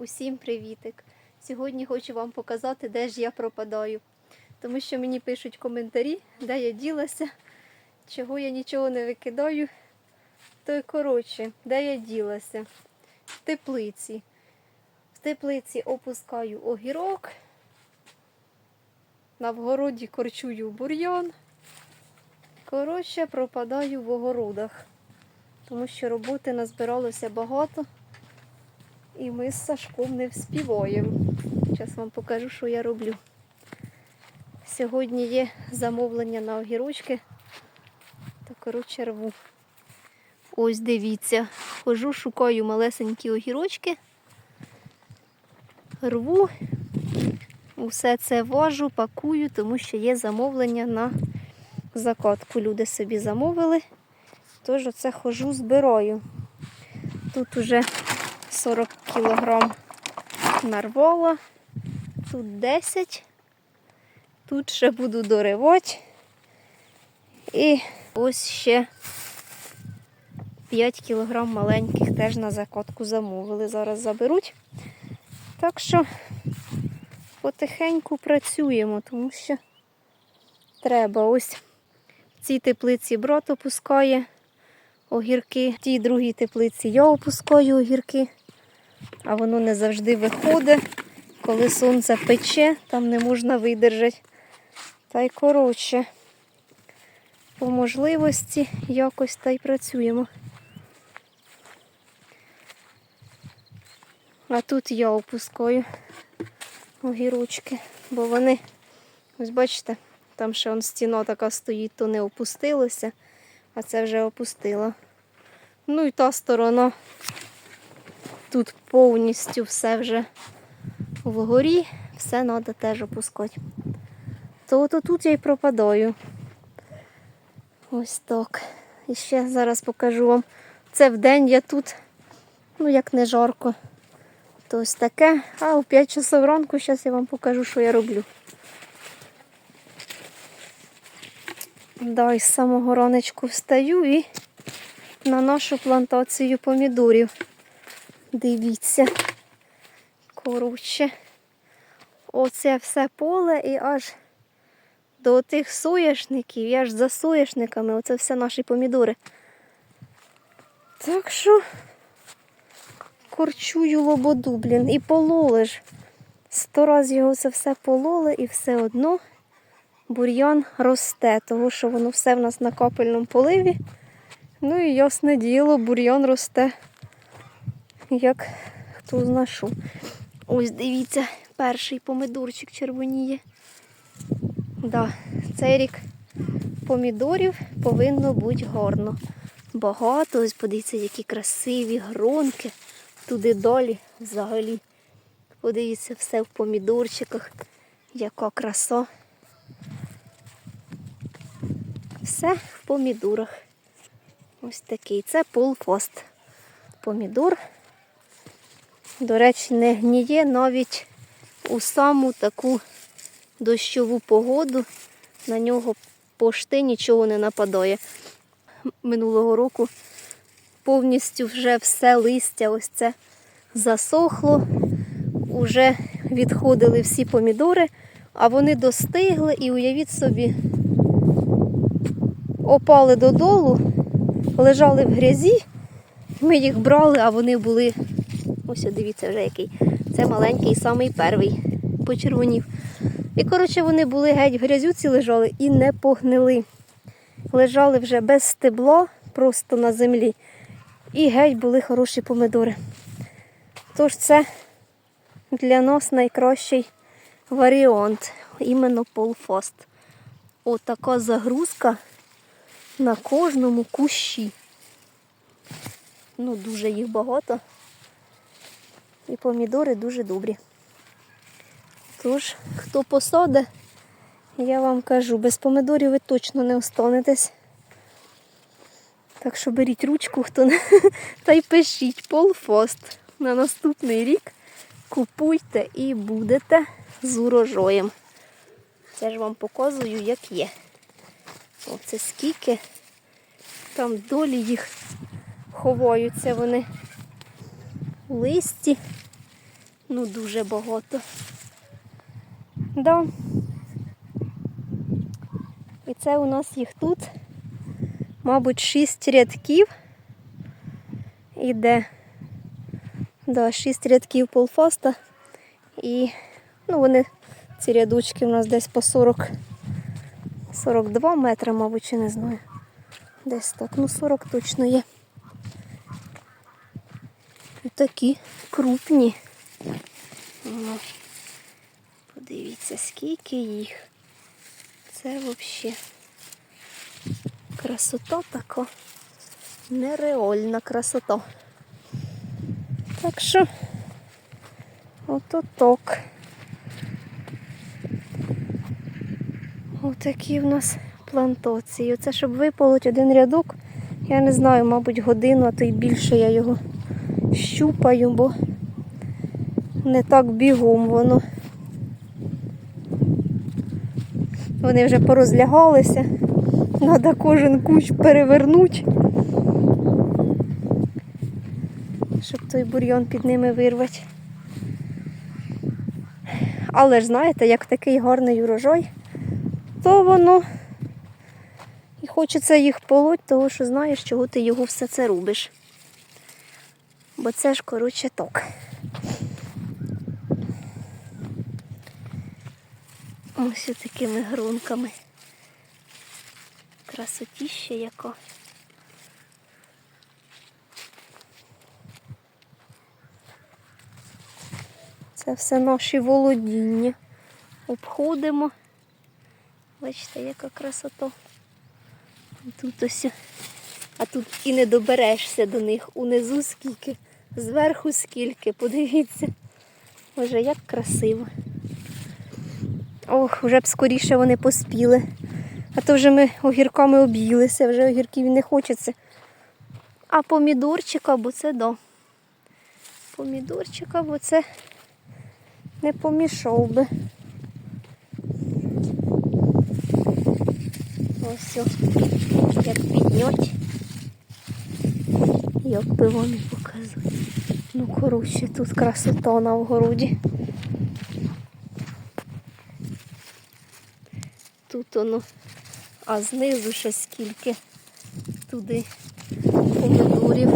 Усім привітик! Сьогодні хочу вам показати, де ж я пропадаю. Тому що мені пишуть коментарі, де я ділася, чого я нічого не викидаю. То й коротше, де я ділася? В теплиці. В теплиці опускаю огірок. На вгороді корчую бур'ян. Коротше, пропадаю в огородах. Тому що роботи назбиралося багато. І ми з Сашком не вспіваємо. Зараз вам покажу, що я роблю. Сьогодні є замовлення на огірочки. То, коротше, рву. Ось дивіться. Хожу, шукаю малесенькі огірочки. Рву. Усе це важу, пакую, тому що є замовлення на закатку. Люди собі замовили. Тож оце хожу, збираю. Тут уже 40 кілограм нарвала, тут 10, тут ще буду доривати. І ось ще 5 кілограм маленьких теж на закатку замовили. Зараз заберуть. Так що потихеньку працюємо, тому що треба ось в цій теплиці брат опускає огірки. В тій другій теплиці я опускаю огірки, а воно не завжди виходить. Коли сонце пече, там не можна видержати. Та й коротше, по можливості якось та й працюємо. А тут я опускаю огірочки, бо вони, ось бачите, там ще он стіна така стоїть, то не опустилося, а це вже опустила. Ну і та сторона. Тут повністю все вже вгорі, все треба теж опускати. То от тут я й пропадаю. Ось так. І ще зараз покажу вам. Це вдень я тут, ну як не жарко. То ось таке. А о 5 часов ранку зараз я вам покажу, що я роблю. Да, із самого раночку встаю і на нашу плантацію помідорів. Дивіться. Коротше, оце все поле і аж до тих соняшників, і аж за соняшниками, оце все наші помідори. Так що корчую лободу, блін, і пололи ж. Сто разів його це все пололи і все одно бур'ян росте, тому що воно все в нас на капельному поливі. Ну і ясне діло, бур'ян росте, як хто знашу. Ось дивіться, перший помидорчик червоніє. Да, цей рік помідорів повинно бути гарно. Багато, ось подивіться, які красиві гронки. Туди долі взагалі. Подивіться, все в помідорчиках. Яка краса. Все в помідорах. Ось такий. Це полфост. Помідор. До речі, не гніє навіть у саму таку дощову погоду. На нього пошти нічого не нападає. Минулого року повністю вже все листя ось це засохло. Уже відходили всі помідори, а вони достигли і уявіть собі, опали додолу, лежали в грязі. Ми їх брали, а вони були. Ось дивіться вже який. Це маленький, самий перший почервонів. І, коротше, вони були геть в грязюці лежали і не погнили. Лежали вже без стебла, просто на землі. І геть були хороші помидори. Тож це для нас найкращий варіант, іменно полфост. Отака загрузка на кожному кущі. Ну, дуже їх багато. І помідори дуже добрі. Тож, хто посаде, я вам кажу, без помідорів ви точно не останетесь. Так що беріть ручку, хто не та й пишіть полфост. На наступний рік купуйте і будете з урожаєм. Це ж вам показую, як є. Оце скільки там долі їх ховаються вони листі. Ну, дуже багато. Да. І це у нас їх тут, мабуть, шість рядків. Іде. Да, шість рядків полфаста. І ну, вони, ці рядочки у нас десь по 40, 42 метри, мабуть, чи не знаю. Десь так. Ну, 40 точно є. Такі крупні. Ну, подивіться, скільки їх. Це взагалі красота така. Нереальна красота. Так що, ото так. Отакі в нас плантації. Оце щоб виполоть один рядок, я не знаю, мабуть, годину, а то й більше я його щупаю, бо не так бігом воно. Вони вже порозлягалися. Треба кожен кущ перевернути, щоб той бур'ян під ними вирвати. Але ж знаєте, як такий гарний урожай, то воно і хочеться їх полоть, тому що знаєш, чого ти його все це робиш. Бо це ж, коротше, так. Ось такими грунками. Красотіще яка. Це все наші володіння. Обходимо. Бачите, яка красота. Тут ось. А тут і не доберешся до них. Унизу скільки, зверху скільки. Подивіться. Боже, як красиво. Ох, вже б скоріше вони поспіли. А то вже ми огірками об'їлися, вже огірків не хочеться. А помідорчика, бо це до. Помідорчика, бо це не помішав би. Ось, як піднять. Як би вони показують. Ну, коротше, тут красота на огороді. Тут воно, а знизу ще скільки туди помидорів.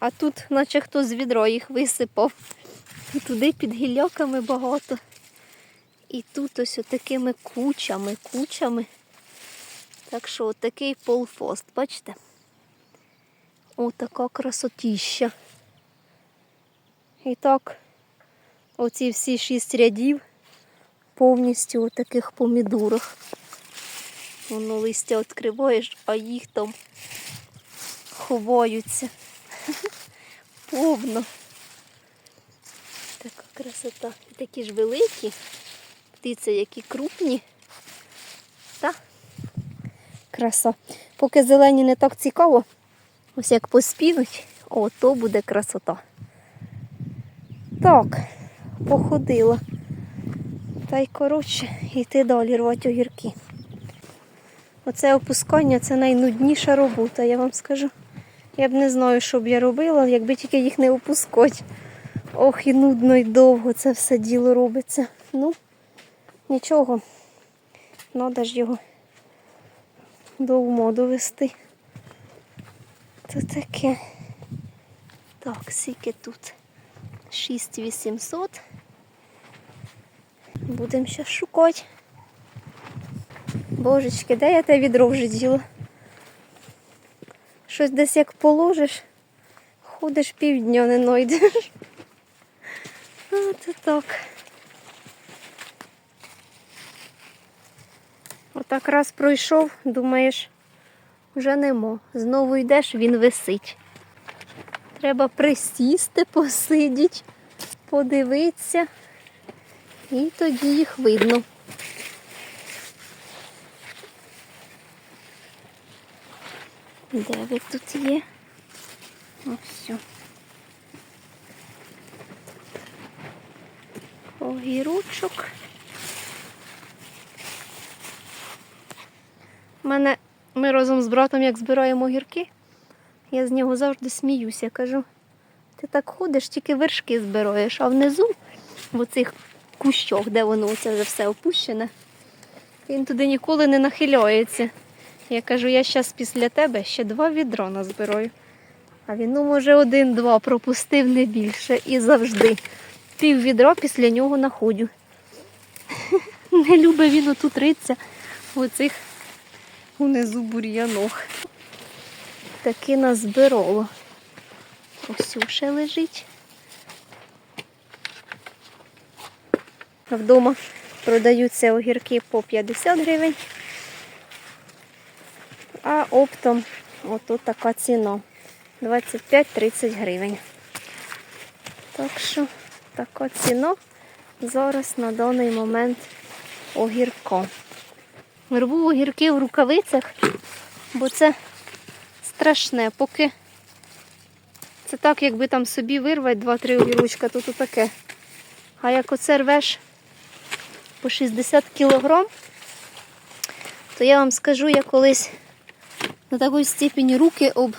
А тут, наче хто з відра їх висипав. Туди під гілляками багато. І тут ось отакими кучами, кучами. Так що отакий полфост, бачите? Отака красотіща. І так, оці всі шість рядів повністю у таких помідорах. Воно листя відкриваєш, а їх там ховаються. Повно. Така красота. І такі ж великі, птиці, які крупні. Та краса. Поки зелені не так цікаво, ось як поспінуть, о, то буде красота. Так, походила. Та й коротше, йти далі рвати огірки. Оце опускання це найнудніша робота, я вам скажу. Я б не знаю, що б я робила, якби тільки їх не опускати. Ох, і нудно і довго це все діло робиться. Ну, нічого. Треба ж його до ума довести. То таке. Так, скільки тут? 6800. Будемо ще шукати. Божечки, де я те відро вже діла? Щось десь як положиш, ходиш півдня не знайдеш. От так. Отак раз пройшов, думаєш, вже нема. Знову йдеш, він висить. Треба присісти, посидіти, подивитися. І тоді їх видно. Де ви тут є? Ось. все. Огірочок. Мене ми разом з братом, як збираємо огірки, я з нього завжди сміюся. Кажу, Ти так ходиш, тільки вершки збираєш, а внизу, в оцих кущах, де воно це вже все опущене, він туди ніколи не нахиляється. Я кажу, я зараз після тебе ще два відра назбираю. А він, ну, може, один-два пропустив не більше і завжди. Пів відра після нього находю. Не любить він отут риться в оцих унизу бур'янох. Таки назбирало. Ось ще лежить. Вдома продаються огірки по 50 гривень. А оптом отут така ціна. 25-30 гривень. Так що така ціна зараз на даний момент огірка. Рву огірки в рукавицях, бо це страшне, поки це так, якби там собі вирвати 2-3 огірочка, то то таке. А як оце рвеш по 60 кілограм, то я вам скажу, я колись на такій степені руки об,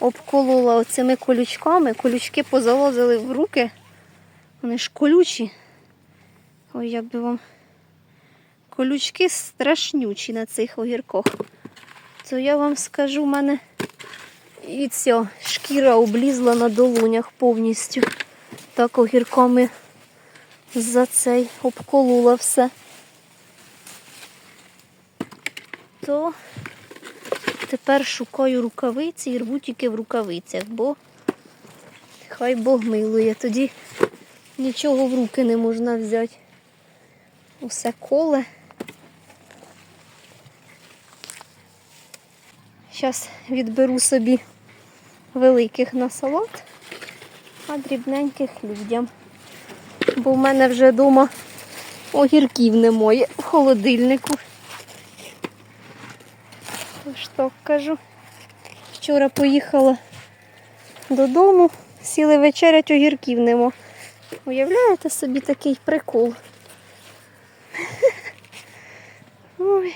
обколола оцими колючками. Колючки позалазили в руки. Вони ж колючі. Ой, як би вам. Колючки страшнючі на цих огірках. То я вам скажу, в мене і ця шкіра облізла на долонях повністю. Так огірками за цей обколола все. То тепер шукаю рукавиці і рву тільки в рукавицях, бо хай Бог милує. Тоді нічого в руки не можна взяти. Усе коле. Зараз відберу собі великих на салат, а дрібненьких людям. Бо в мене вже вдома огірків немає в холодильнику. Тож так кажу. Вчора поїхала додому, сіли вечерять, огірків нема. Уявляєте собі такий прикол? Ой.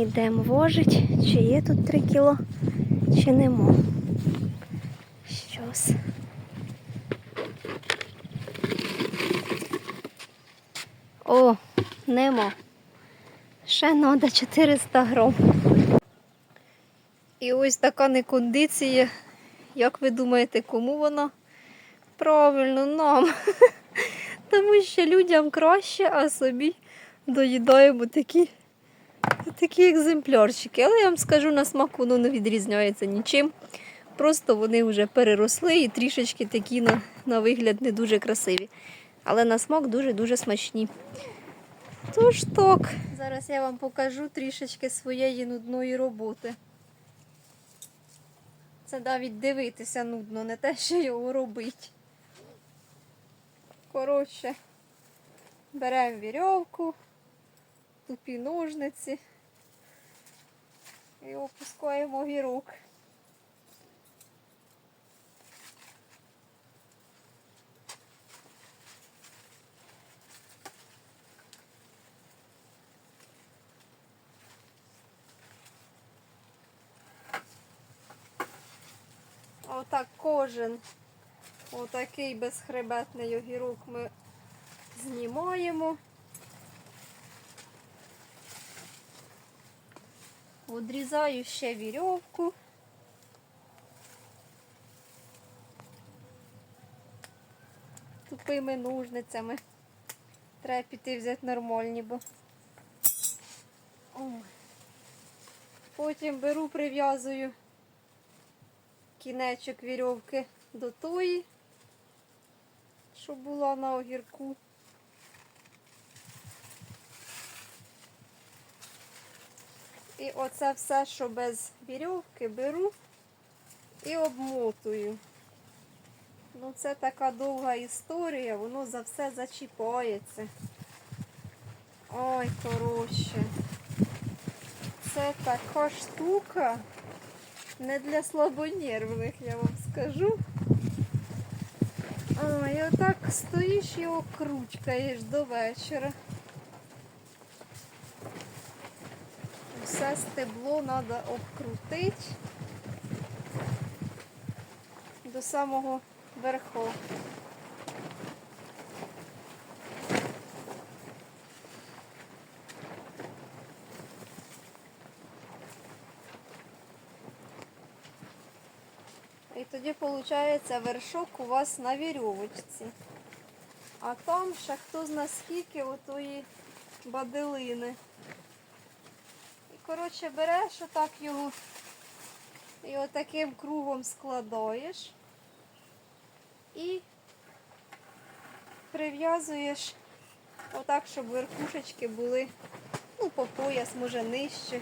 Ідемо вожить, чи є тут 3 кіло, чи нема. Щось. О, нема. Ще треба 400 грам. І ось така некондиція. Як ви думаєте, кому вона? Правильно, нам. Тому що людям краще, а собі доїдаємо такі, такі екземплярчики. Але я вам скажу, на смак воно не відрізняється нічим. Просто вони вже переросли і трішечки такі на, на вигляд не дуже красиві. Але на смак дуже-дуже смачні. Тож так, зараз я вам покажу трішечки своєї нудної роботи. Це навіть дивитися нудно, не те, що його робить. Коротше, беремо вірьовку, тупі ножниці і опускаємо гірок. Отак кожен отакий безхребетний огірок ми знімаємо. Одрізаю ще вірьовку. Тупими ножницями. Треба піти взяти нормальні, бо. Потім беру, прив'язую кінечок вірьовки до тої, що була на огірку. І оце все, що без вірьовки, беру і обмотую. Ну, це така довга історія, воно за все зачіпається. Ой, коротше. Це така штука. Не для слабонервних, я вам скажу. І отак стоїш і окручкаєш до вечора. Все стебло треба обкрутити. до самого верху. І тоді виходить вершок у вас на вірьовочці. А там ще хто зна скільки отої баделини. Коротше береш отак його і отаким кругом складаєш і прив'язуєш отак, щоб верхушечки були ну, по пояс, може нижче.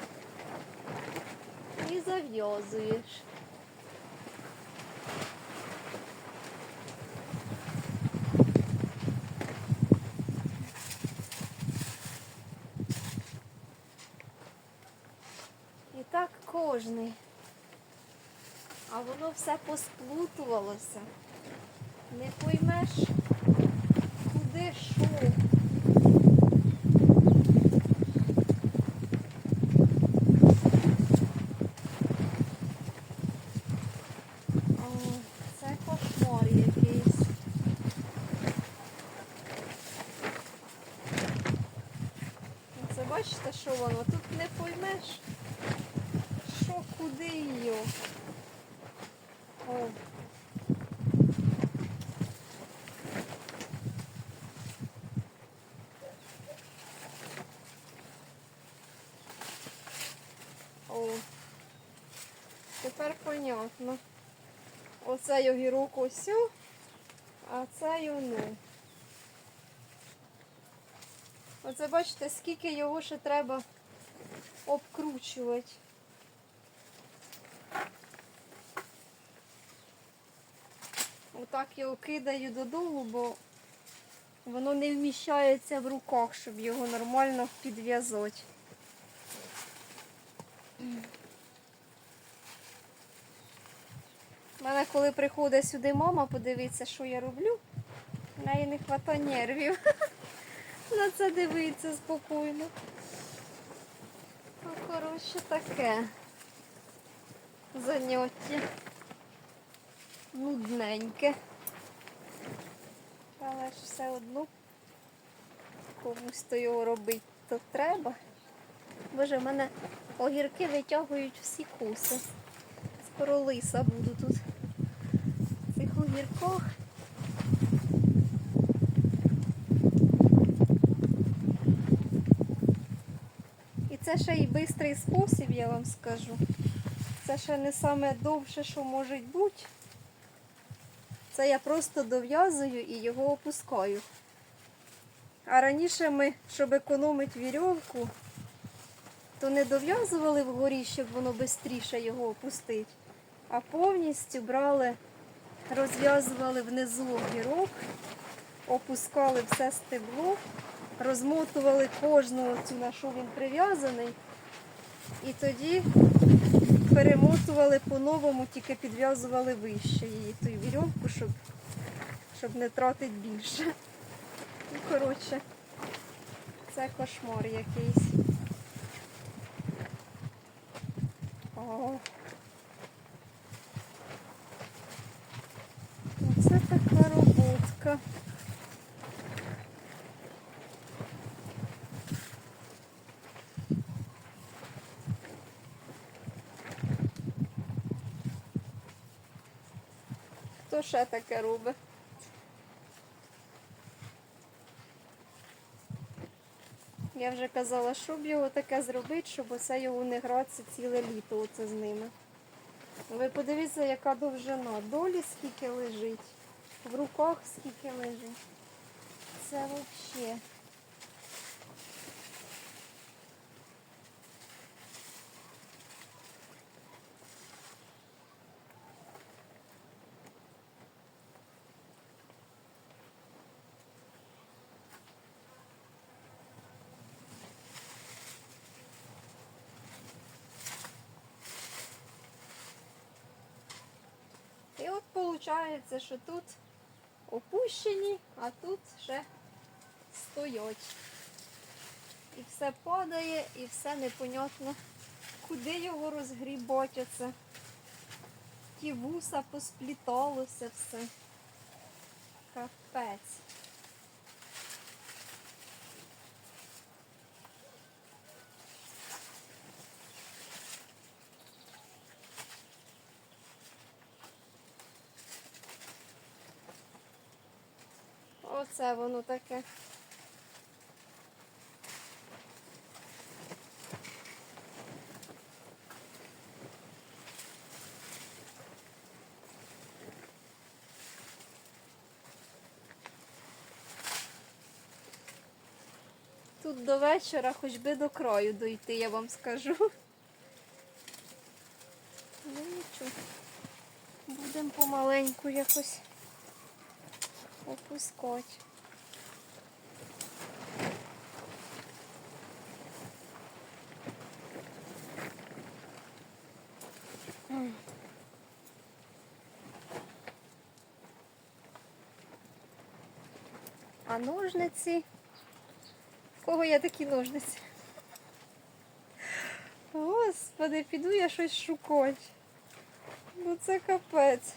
І зав'язуєш. І так кожний. А воно все посплутувалося. Не поймеш, куди що. Ну, бачите, що воно? Тут не поймеш, куди її. О. О. Тепер понятно. Оце огірок ось, а це ну. Оце бачите, скільки його ще треба обкручувати. Отак його кидаю додому, бо воно не вміщається в руках, щоб його нормально підв'язати. У мене, коли приходить сюди мама, подивитися, що я роблю, в неї не вистачає нервів. На це дивиться спокійно. Ну, коротше, таке заняття нудненьке. Але ж все одно комусь то його робити то треба. Боже, в мене огірки витягують всі куси. Скоро лиса буду тут. В цих огірках. І це ще й бистрий спосіб, я вам скажу. Це ще не саме довше, що може бути. Це я просто дов'язую і його опускаю. А раніше ми, щоб економити вірьовку, то не дов'язували вгорі, щоб воно швидше його опустити, а повністю брали, розв'язували внизу огірок, опускали все стебло, розмотували кожну цю, на що він прив'язаний, і тоді перемотували по-новому, тільки підв'язували вище її ту вірьовку, щоб, щоб не тратити більше. Ну, коротше, це кошмар якийсь. О. Оце така роботка. Хто ще таке робить? Я вже казала, щоб його таке зробити, щоб оце його не гратися ціле літо оце з ними. Ви подивіться, яка довжина. Долі скільки лежить, в руках скільки лежить. Це взагалі. І от виходить, що тут опущені, а тут ще стоять. І все падає, і все непонятно, куди його розгрібати оце. ті вуса поспліталося все. Капець. Оце воно таке. Тут до вечора хоч би до краю дойти, я вам скажу. Ну нічого. Будемо помаленьку якось опускати. М. А ножниці? В кого є такі ножниці? Господи, піду я щось шукати. Ну це капець.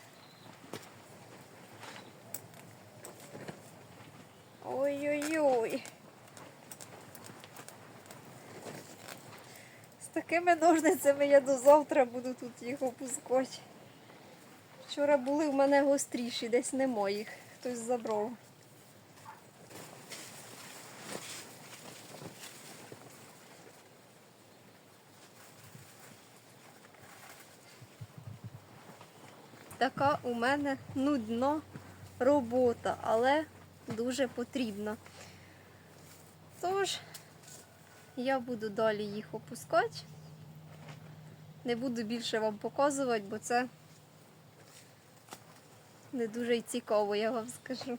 Ой-ой-ой. З такими ножницями я до завтра буду тут їх опускати. Вчора були в мене гостріші, десь нема їх. Хтось забрав. Така у мене нудна робота, але дуже потрібна. Тож, я буду далі їх опускати. Не буду більше вам показувати, бо це не дуже й цікаво, я вам скажу.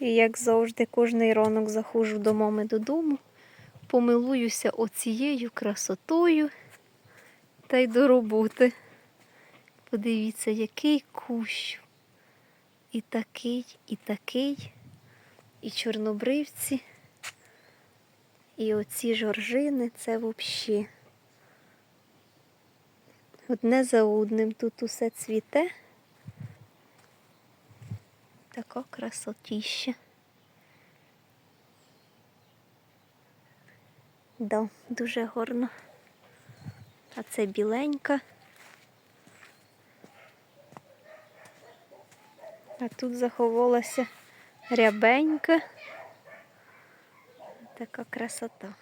І як завжди, кожний ранок заходжу до мами додому, помилуюся оцією красотою та й до роботи. Подивіться, який кущ. І такий, і такий, і чорнобривці, і оці жоржини це взагалі. Одне за одним тут усе цвіте. Така красотіща. Да, дуже гарно. А це біленька. А тут заховалася рябенька. Така красота.